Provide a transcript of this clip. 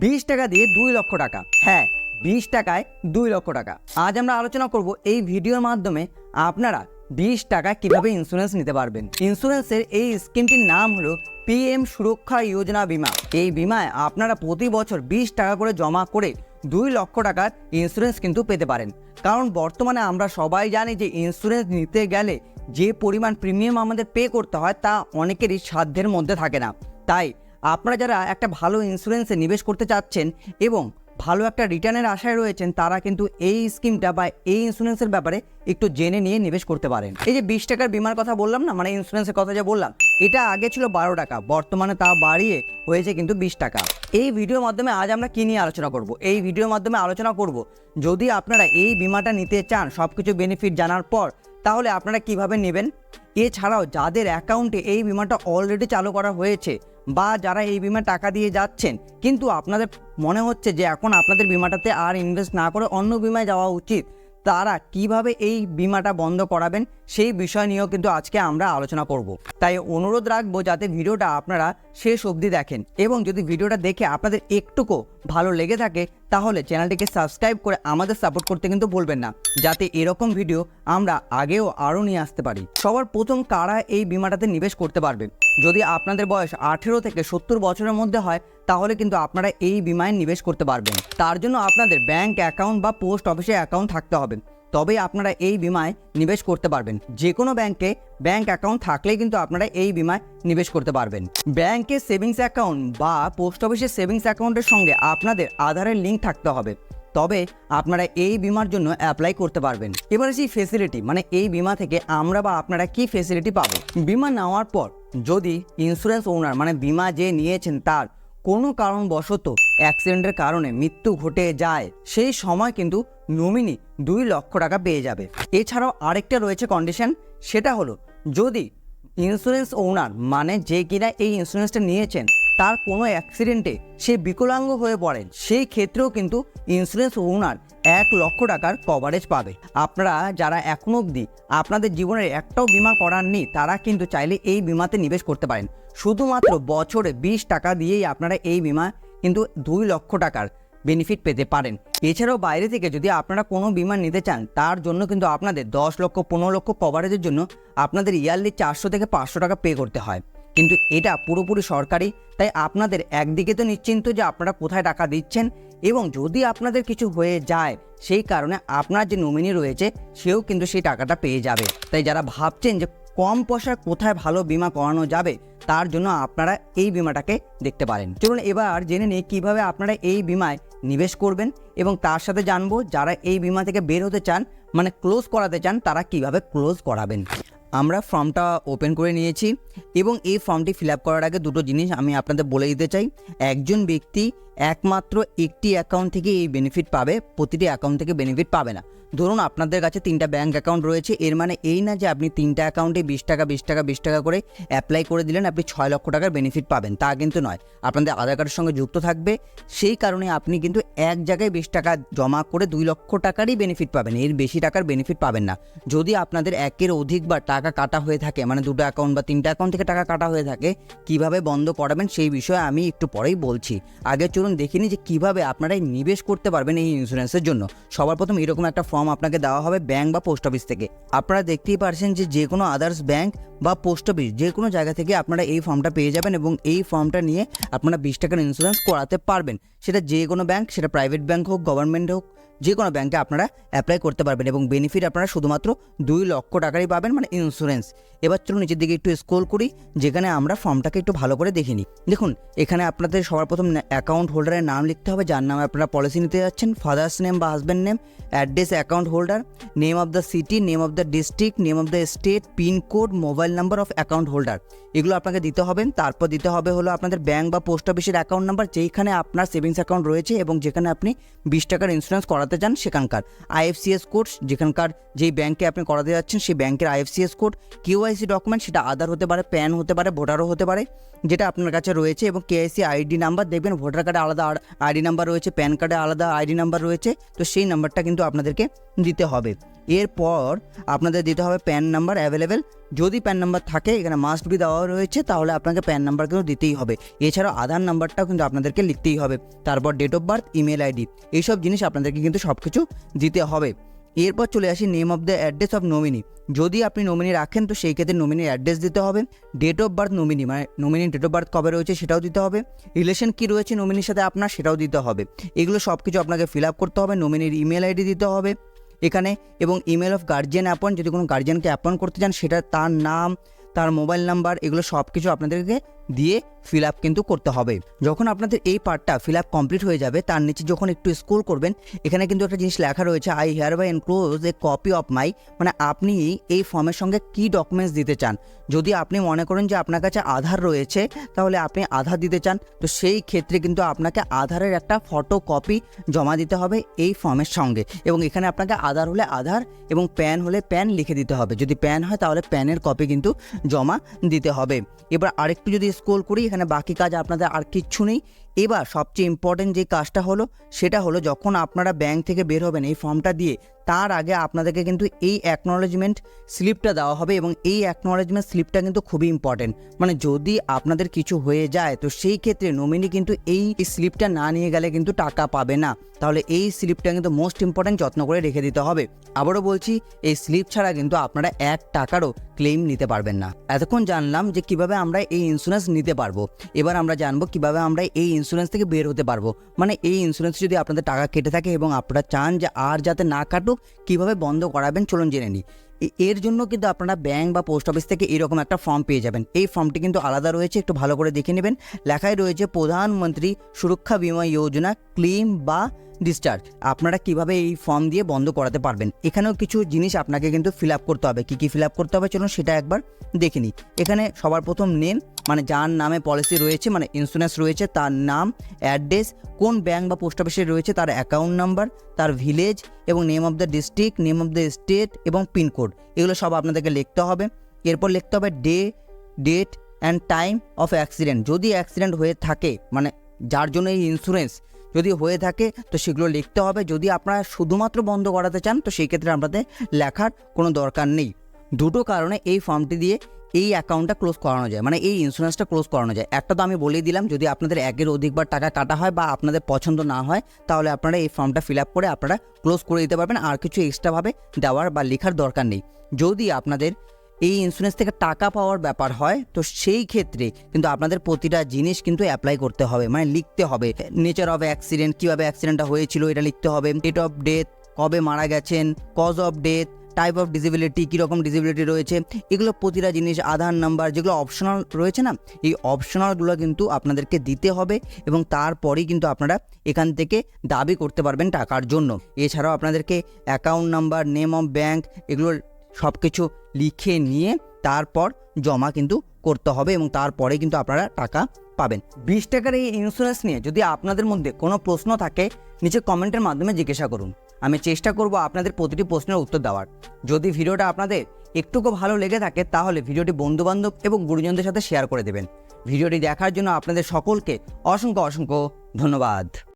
বিশ টাকা দিয়ে দুই লক্ষ টাকা। হ্যাঁ বিশ টাকায় দুই লক্ষ টাকা। আজ আমরা আলোচনা করব এই ভিডিওর মাধ্যমে আপনারা বিশ টাকা কীভাবে ইন্স্যুরেন্স নিতে পারবেন। ইন্স্যুরেন্সের এই স্কিমটির নাম হলো পিএম সুরক্ষা যোজনা বিমা। এই বিমায় আপনারা প্রতি বছর বিশ টাকা করে জমা করে দুই লক্ষ টাকার ইন্স্যুরেন্স কিন্তু পেতে পারেন। কারণ বর্তমানে আমরা সবাই জানি যে ইন্স্যুরেন্স নিতে গেলে যে পরিমাণ প্রিমিয়াম আমাদের পে করতে হয় তা অনেকেরই সাধ্যের মধ্যে থাকে না। তাই আপনারা যারা একটা ভালো ইন্স্যুরেন্সে নিবেশ করতে চাচ্ছেন এবং ভালো একটা রিটার্নের আশায় রয়েছেন, তারা কিন্তু এই স্কিমটা বা এই ইন্স্যুরেন্সের ব্যাপারে একটু জেনে নিয়ে নিবেশ করতে পারেন। এই যে বিশ টাকার বিমার কথা বললাম না মানে ইন্স্যুরেন্সের কথা যে বললাম, এটা আগে ছিল বারো টাকা, বর্তমানে তা বাড়িয়ে হয়েছে কিন্তু বিশ টাকা। এই ভিডিওর মাধ্যমে আজ আমরা কী নিয়ে আলোচনা করব? এই ভিডিওর মাধ্যমে আলোচনা করব, যদি আপনারা এই বিমাটা নিতে চান সব কিছু বেনিফিট জানার পর তাহলে আপনারা কীভাবে নেবেন? এছাড়াও যাদের অ্যাকাউন্টে এই বিমাটা অলরেডি চালু করা হয়েছে বা যারা এই বিমা টাকা দিয়ে যাচ্ছেন, কিন্তু আপনাদের মনে হচ্ছে যে এখন আপনাদের বিমাটাতে আর ইনভেস্ট না করে অন্য বিমায় যাওয়া উচিত, তারা কীভাবে এই বিমাটা বন্ধ করাবেন? সেই বিষয় নিয়েও কিন্তু আজকে আমরা আলোচনা করব। তাই অনুরোধ রাখব যাতে ভিডিওটা আপনারা শেষ অবধি দেখেন এবং যদি ভিডিওটা দেখে আপনাদের একটুকু ভালো লেগে থাকে, তাহলে চ্যানেলটিকে সাবস্ক্রাইব করে আমাদের সাপোর্ট করতে কিন্তু ভুলবেন না, যাতে এরকম ভিডিও আমরা আগেও আরও নিয়ে আসতে পারি। সবার প্রথম কারা এই বিমাটাতে নিবেশ করতে পারবে? যদি আপনাদের বয়স আঠেরো থেকে সত্তর বছরের মধ্যে হয়, তাহলে কিন্তু আপনারা এই বিমায় নিবেশ করতে পারবেন। তার জন্য আপনাদের ব্যাংক অ্যাকাউন্ট বা পোস্ট অফিসে অ্যাকাউন্ট থাকতে হবে। তবেই আপনারা এই বিমায় নিবেশ করতে পারবেন। যে কোনো ব্যাংকে ব্যাংক অ্যাকাউন্ট থাকলেই কিন্তু আপনারা এই বিমায় নিবেশ করতে পারবেন। ব্যাংকের সেভিংস অ্যাকাউন্ট বা পোস্ট অফিসের সেভিংস অ্যাকাউন্টের সঙ্গে আপনাদের আধারের লিঙ্ক থাকতে হবে। তবে আপনারা এই বিমার জন্য অ্যাপ্লাই করতে পারবেন। এবার সেই ফেসিলিটি মানে এই বিমা থেকে আমরা বা আপনারা কি ফেসিলিটি পাবো? বিমা নেওয়ার পর যদি ইন্স্যুরেন্স ওনার মানে বিমা যে নিয়েছেন তার কোনো কারণবশত অ্যাক্সিডেন্টের কারণে মৃত্যু ঘটে যায়, সেই সময় কিন্তু নমিনি দুই লক্ষ টাকা পেয়ে যাবে। এছাড়াও আরেকটা রয়েছে কন্ডিশন সেটা হলো যদি ইন্স্যুরেন্স ওনার মানে যে কিনা এই ইন্স্যুরেন্সটা নিয়েছেন, তার কোনো অ্যাক্সিডেন্টে সে বিকলাঙ্গ হয়ে পড়েন, সেই ক্ষেত্রেও কিন্তু ইন্স্যুরেন্স ওনার এক লক্ষ টাকার কভারেজ পাবে। আপনারা যারা এখনও অবধি আপনাদের জীবনের একটাও বিমা করাননি, তারা কিন্তু চাইলে এই বিমাতে নিবেশ করতে পারেন। শুধুমাত্র বছরে বিশ টাকা দিয়েই আপনারা এই বিমা কিন্তু দুই লক্ষ টাকার বেনিফিট পেতে পারেন। এছাড়াও বাইরে থেকে যদি আপনারা কোনো বিমা নিতে চান, তার জন্য কিন্তু আপনাদের দশ লক্ষ, পনেরো লক্ষ কভারেজের জন্য আপনাদের ইয়ারলি চারশো থেকে পাঁচশো টাকা পে করতে হয়। কিন্তু এটা পুরোপুরি সরকারি, তাই আপনাদের একদিকে তো নিশ্চিন্ত যে আপনারা কোথায় টাকা দিচ্ছেন এবং যদি আপনাদের কিছু হয়ে যায়, সেই কারণে আপনার যে নমিনি রয়েছে, সেও কিন্তু সেই টাকাটা পেয়ে যাবে। তাই যারা ভাবছেন যে কম পয়সায় কোথায় ভালো বিমা করানো যাবে, তার জন্য আপনারা এই বিমাটাকে দেখতে পারেন। চলুন এবার জেনে নিই কীভাবে আপনারা এই বিমায় নিবেশ করবেন এবং তার সাথে জানব যারা এই বিমা থেকে বের হতে চান মানে ক্লোজ করাতে চান, তারা কীভাবে ক্লোজ করাবেন। আমরা ফর্মটা ওপেন করে নিয়েছি এবং এই ফর্মটি ফিল আপ করার আগে দুটো জিনিস আমি আপনাদের বলে দিতে চাই। একজন ব্যক্তি একমাত্র একটি অ্যাকাউন্ট থেকে এই বেনিফিট পাবে, প্রতিটি অ্যাকাউন্ট থেকে বেনিফিট পাবে না। ধরুন আপনাদের কাছে তিনটা ব্যাঙ্ক অ্যাকাউন্ট রয়েছে, এর মানে এই না যে আপনি তিনটা অ্যাকাউন্টে বিশ টাকা বিশ টাকা বিশ টাকা করে অ্যাপ্লাই করে দিলেন, আপনি ছয় লক্ষ টাকার বেনিফিট পাবেন। তা কিন্তু নয়। আপনাদের আধার কার্ডের সঙ্গে যুক্ত থাকবে, সেই কারণে আপনি কিন্তু এক জায়গায় বিশ টাকা জমা করে দুই লক্ষ টাকারই বেনিফিট পাবেন। এর বেশি টাকার বেনিফিট পাবেন না। যদি আপনাদের একের অধিকবার টাকা কাটা হয়ে থাকে মানে দুটো অ্যাকাউন্ট বা তিনটা অ্যাকাউন্ট থেকে টাকা কাটা হয়ে থাকে, কীভাবে বন্ধ করাবেন সেই বিষয়ে আমি একটু পরেই বলছি। আগে চলুন দেখিনি যে কীভাবে আপনারা নিবেশ করতে পারবেন এই ইন্স্যুরেন্সের জন্য। সবার প্রথম এরকম একটা ফর্ম আপনাকে দেওয়া হবে ব্যাংক বা পোস্ট অফিস থেকে। আপনারা দেখতেই পারছেন যে যে কোনো আদার্স ব্যাংক বা পোস্ট অফিস যে কোনো জায়গা থেকে আপনারা এই ফর্মটা পেয়ে যাবেন এবং এই ফর্মটা নিয়ে আপনারা বিশ টাকার ইন্স্যুরেন্স করাতে পারবেন। সেটা যে কোনো ব্যাংক সেটা প্রাইভেট ব্যাংক হোক গভর্নমেন্ট হোক, যে কোনো ব্যাংকে আপনারা অ্যাপ্লাই করতে পারবেন এবং বেনিফিট আপনারা শুধুমাত্র দুই লক্ষ টাকারই পাবেন মানে ইন্স্যুরেন্স এবার চলুন নিচের দিকে একটু স্ক্রোল করি, যেখানে আমরা ফর্মটাকে একটু ভালো করে দেখে নিই। দেখুন, এখানে আপনাদের সবার প্রথম অ্যাকাউন্ট হোল্ডারের নাম লিখতে হবে, যার নামে আপনারা পলিসি নিতে যাচ্ছেন। ফাদার্স নেম বা husband name address account holder name of the city name of the district name of the state pincode mobile number of account holder এগুলো আপনাকে দিতে হবে, তারপর দিতে হবে হলো আপনাদের ব্যাংক বা পোস্ট অফিসের অ্যাকাউন্ট নাম্বার যেইখানে আপনার সেভিংস অ্যাকাউন্ট রয়েছে এবং যেখানে আপনি বিশ টাকার ইন্স্যুরেন্স করাতে চান সেখানকার। আইএফসিএস কোড যেখানকার যেই ব্যাংকে আপনি করাতে যাচ্ছেন সেই ব্যাংকের আইএফসিএস কোড কিউআইসি ডকুমেন্ট সেটা আধার হতে পারে প্যান হতে পারে, ভোটারও হতে পারে, যেটা আপনার কাছে রয়েছে এবং কেআইসি আইডি নাম্বার দেখবেন ভোটার কার্ডে আলাদা আইডি নাম্বার রয়েছে প্যান কার্ডে আলাদা আইডি নাম্বার রয়েছে, তো সেই নাম্বারটা কিন্তু আপনাদেরকে দিতে হবে। এরপর আপনাদের দিতে হবে প্যান নাম্বার অ্যাভেলেবেল যদি প্যান নাম্বার থাকে, এখানে মাস্ট বি দেওয়া রয়েছে, তাহলে আপনাকে প্যান নাম্বার কিন্তু দিতেই হবে। এছাড়াও আধার নাম্বারটাও কিন্তু আপনাদেরকে লিখতেই হবে। তারপর date of birth email ID এইসব জিনিস আপনাদেরকে কিন্তু সব কিছু দিতে হবে। এরপর চলে আসি name of the address of nominee যদি আপনি নমিনি রাখেন, তো সেই ক্ষেত্রে নমিনির অ্যাড্রেস দিতে হবে। ডেট অফ বার্থ নমিনি মানে নমিনি ডেট অফ বার্থ কবে রয়েছে সেটাও দিতে হবে। রিলেশন কী রয়েছে নমিনির সাথে আপনার সেটাও দিতে হবে। এগুলো সব কিছু আপনাকে ফিল আপ করতে হবে। নমিনির ইমেল আইডি দিতে হবে। এখানে এবং ইমেল অফ গার্জিয়ান অ্যাপয়েন্ট যদি কোনো গার্জিয়ানকে অ্যাপয়েন্ট করতে চান, সেটা তার নাম, তার মোবাইল নাম্বার এগুলো সব কিছু আপনাদেরকে দিয়ে ফিল আপ কিন্তু করতে হবে। যখন আপনাদের এই পার্টটা ফিল আপ কমপ্লিট হয়ে যাবে, তার নিচে যখন একটু স্ক্রোল করবেন, এখানে কিন্তু একটা জিনিস লেখা রয়েছে I hereby enclose a copy of my মানে আপনি এই ফর্মের সঙ্গে কি ডকুমেন্টস দিতে চান? যদি আপনি মনে করেন যে আপনার কাছে আধার রয়েছে, তাহলে আপনি আধার দিতে চান। তো সেই ক্ষেত্রে কিন্তু আপনাকে আধারের একটা ফটো কপি জমা দিতে হবে এই ফর্মের সঙ্গে। এবং এখানে আপনাকে আধার হলে আধার এবং প্যান হলে প্যান লিখে দিতে হবে। যদি প্যান হয়, তাহলে প্যানের কপি কিন্তু জমা দিতে হবে। এবার আরেকটু যদি স্ক্রোল করি এখানে বাকি কাজ আপনাদের আর কিচ্ছু নেই। এবার সবচেয়ে ইম্পর্টেন্ট যে কাজটা হলো, সেটা হলো যখন আপনারা ব্যাংক থেকে বের হবেন, এই ফর্মটা দিয়ে, তার আগে আপনাদেরকে কিন্তু এই অ্যাকনোলেজমেন্ট স্লিপটা দেওয়া হবে এবং এই অ্যাকনোলেজমেন্ট স্লিপটা কিন্তু খুবই ইম্পর্টেন্ট মানে যদি আপনাদের কিছু হয়ে যায়, তো সেই ক্ষেত্রে নমিনি কিন্তু এই স্লিপটা না নিয়ে গেলে কিন্তু টাকা পাবে না। তাহলে এই স্লিপটা কিন্তু মোস্ট ইম্পর্টেন্ট যত্ন করে রেখে দিতে হবে। আবারও বলছি, এই স্লিপ ছাড়া কিন্তু আপনারা এক টাকারও ক্লেম নিতে পারবেন না। এতক্ষণ জানলাম যে কীভাবে আমরা এই ইন্স্যুরেন্স নিতে পারব। এবার আমরা জানব কীভাবে আমরা এই ইন্স্যুরেন্স থেকে বের হতে পারব। মানে এই ইন্স্যুরেন্স যদি আপনাদের টাকা কেটে থাকে এবং আপনারা চান যে আর যাতে না কাটুক, কীভাবে বন্ধ করাবেন চলুন জেনে নিই। এর জন্য কিন্তু আপনারা ব্যাংক বা পোস্ট অফিস থেকে এরকম একটা ফর্ম পেয়ে যাবেন। এই ফর্মটি কিন্তু আলাদা রয়েছে, একটু ভালো করে দেখে নেবেন। লেখায় রয়েছে প্রধানমন্ত্রী সুরক্ষা বিমা যোজনা ক্লেম বা ডিসচার্জ আপনারা কীভাবে এই ফর্ম দিয়ে বন্ধ করাতে পারবেন? এখানেও কিছু জিনিস আপনাকে কিন্তু ফিল আপ করতে হবে। কী কী ফিল আপ করতে হবে? চলুন সেটা একবার দেখে নিই। এখানে সবার প্রথম নেম মানে যার নামে পলিসি রয়েছে মানে ইন্স্যুরেন্স রয়েছে, তার নাম অ্যাড্রেস কোন ব্যাংক বা পোস্ট অফিসে রয়েছে, তার অ্যাকাউন্ট নাম্বার তার ভিলেজ এবং name of the district name of the state এবং পিনকোড এগুলো সব আপনাদেরকে লিখতে হবে। এরপর লিখতে হবে day date and time of accident যদি অ্যাক্সিডেন্ট হয়ে থাকে মানে যার জন্য এই ইন্স্যুরেন্স যদি হয়ে থাকে, তো সেগুলো লিখতে হবে। যদি আপনারা শুধুমাত্র বন্ধ করাতে চান, তো সেই ক্ষেত্রে আপনাদের লেখার কোনো দরকার নেই। দুটো কারণে এই ফর্মটি দিয়ে এই অ্যাকাউন্টটা ক্লোজ করানো যায়। মানে এই ইন্স্যুরেন্সটা ক্লোজ করানো যায়। একটা তো আমি বলেই দিলাম, যদি আপনাদের একের অধিকবার টাকা কাটা হয় বা আপনাদের পছন্দ না হয়, তাহলে আপনারা এই ফর্মটা ফিল আপ করে আপনারা ক্লোজ করে দিতে পারবেন। আর কিছু এক্সট্রাভাবে দেওয়ার বা লেখার দরকার নেই। যদি আপনাদের এই ইন্স্যুরেন্স থেকে টাকা পাওয়ার ব্যাপার হয়, তো সেই ক্ষেত্রে কিন্তু আপনাদের প্রতিটা জিনিস কিন্তু অ্যাপ্লাই করতে হবে। মানে লিখতে হবে। নেচার অফ অ্যাক্সিডেন্ট কীভাবে অ্যাক্সিডেন্টটা হয়েছিল এটা লিখতে হবে। ডেট অফ ডেথ কবে মারা গেছেন cause of death type of disability কীরকম ডিসেবিলিটি রয়েছে, এগুলো প্রতিটা জিনিস, আধার নাম্বার যেগুলো অপশনাল রয়েছে না, এই অপশনালগুলো কিন্তু আপনাদেরকে দিতে হবে এবং তারপরেই কিন্তু আপনারা এখান থেকে দাবি করতে পারবেন টাকার জন্য। এছাড়াও আপনাদেরকে account number name of bank এগুলো সব কিছু লিখে নিয়ে তারপর জমা কিন্তু করতে হবে এবং তারপরে কিন্তু আপনারা টাকা পাবেন। বিশ টাকার এই ইন্স্যুরেন্স নিয়ে যদি আপনাদের মধ্যে কোনো প্রশ্ন থাকে, নিচে কমেন্টের মাধ্যমে জিজ্ঞাসা করুন। আমি চেষ্টা করব আপনাদের প্রতিটি প্রশ্নের উত্তর দেওয়ার। যদি ভিডিওটা আপনাদের একটুকু ভালো লেগে থাকে, তাহলে ভিডিওটি বন্ধুবান্ধব এবং গুরুজনদের সাথে শেয়ার করে দেবেন। ভিডিওটি দেখার জন্য আপনাদের সকলকে অসংখ্য অসংখ্য ধন্যবাদ।